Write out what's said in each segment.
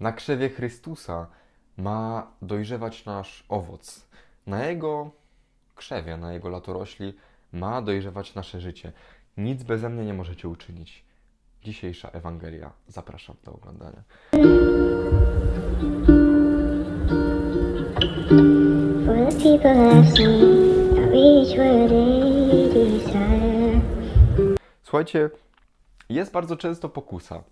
Na krzewie Chrystusa ma dojrzewać nasz owoc. Na Jego krzewie, na Jego latorośli ma dojrzewać nasze życie. Nic beze mnie nie możecie uczynić. Dzisiejsza Ewangelia. Zapraszam do oglądania. Słuchajcie, jest bardzo często pokusa,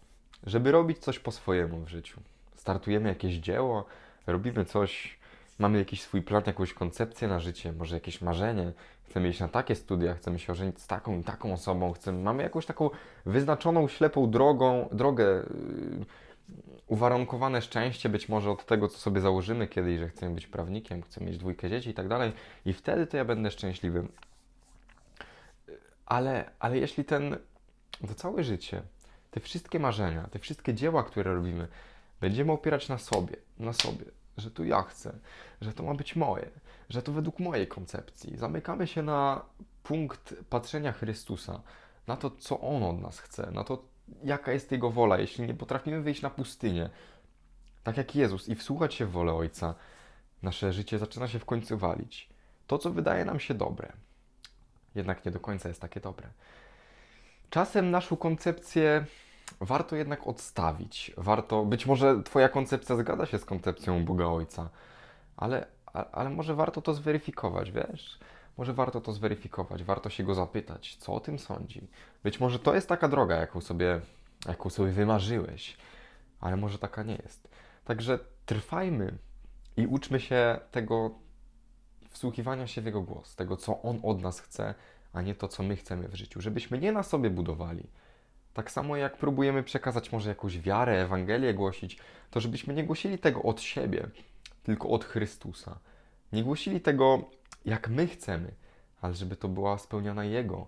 żeby robić coś po swojemu w życiu. Startujemy jakieś dzieło, robimy coś, mamy jakiś swój plan, jakąś koncepcję na życie, może jakieś marzenie. Chcemy iść na takie studia, chcemy się ożenić z taką i taką osobą, chcemy, mamy jakąś taką wyznaczoną, ślepą drogą, drogę, yy, uwarunkowane szczęście być może od tego, co sobie założymy kiedyś, że chcemy być prawnikiem, chcemy mieć dwójkę dzieci i tak dalej. I wtedy to ja będę szczęśliwy. Ale, ale jeśli ten, to całe życie, te wszystkie marzenia, te wszystkie dzieła, które robimy, będziemy opierać na sobie, na sobie, że to ja chcę, że to ma być moje, że to według mojej koncepcji. Zamykamy się na punkt patrzenia Chrystusa, na to, co On od nas chce, na to, jaka jest Jego wola. Jeśli nie potrafimy wyjść na pustynię, tak jak Jezus, i wsłuchać się w wolę Ojca, nasze życie zaczyna się w końcu walić. To, co wydaje nam się dobre, jednak nie do końca jest takie dobre. Czasem naszą koncepcję warto jednak odstawić. Warto, być może Twoja koncepcja zgadza się z koncepcją Boga Ojca, ale, ale może warto to zweryfikować, wiesz? Może warto to zweryfikować, warto się go zapytać, co o tym sądzi. Być może to jest taka droga, jaką sobie, jaką sobie wymarzyłeś, ale może taka nie jest. Także trwajmy i uczmy się tego wsłuchiwania się w Jego głos, tego, co On od nas chce, a nie to, co my chcemy w życiu. Żebyśmy nie na sobie budowali. Tak samo jak próbujemy przekazać może jakąś wiarę, Ewangelię głosić, to żebyśmy nie głosili tego od siebie, tylko od Chrystusa. Nie głosili tego, jak my chcemy, ale żeby to była spełniona Jego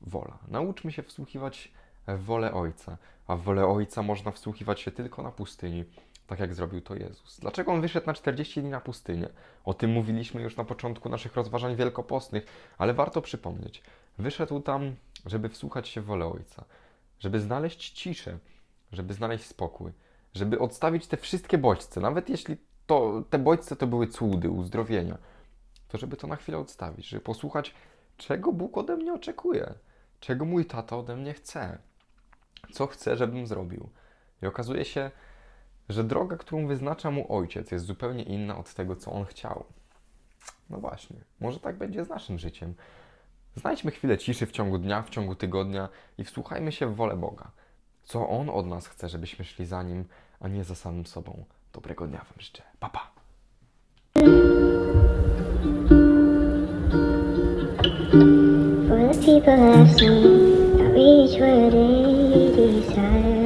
wola. Nauczmy się wsłuchiwać w wolę Ojca, a w wolę Ojca można wsłuchiwać się tylko na pustyni, tak jak zrobił to Jezus. Dlaczego On wyszedł na 40 dni na pustynię? O tym mówiliśmy już na początku naszych rozważań wielkopostnych, ale warto przypomnieć. Wyszedł tam, żeby wsłuchać się w wolę Ojca, żeby znaleźć ciszę, żeby znaleźć spokój, żeby odstawić te wszystkie bodźce, nawet jeśli to, te bodźce to były cudy, uzdrowienia, to żeby to na chwilę odstawić, żeby posłuchać, czego Bóg ode mnie oczekuje, czego mój tata ode mnie chce, co chce, żebym zrobił. I okazuje się, że droga, którą wyznacza mu ojciec, jest zupełnie inna od tego, co on chciał. No właśnie, może tak będzie z naszym życiem. Znajdźmy chwilę ciszy w ciągu dnia, w ciągu tygodnia i wsłuchajmy się w wolę Boga. Co On od nas chce, żebyśmy szli za Nim, a nie za samym sobą. Dobrego dnia Wam życzę. Pa, pa. The people they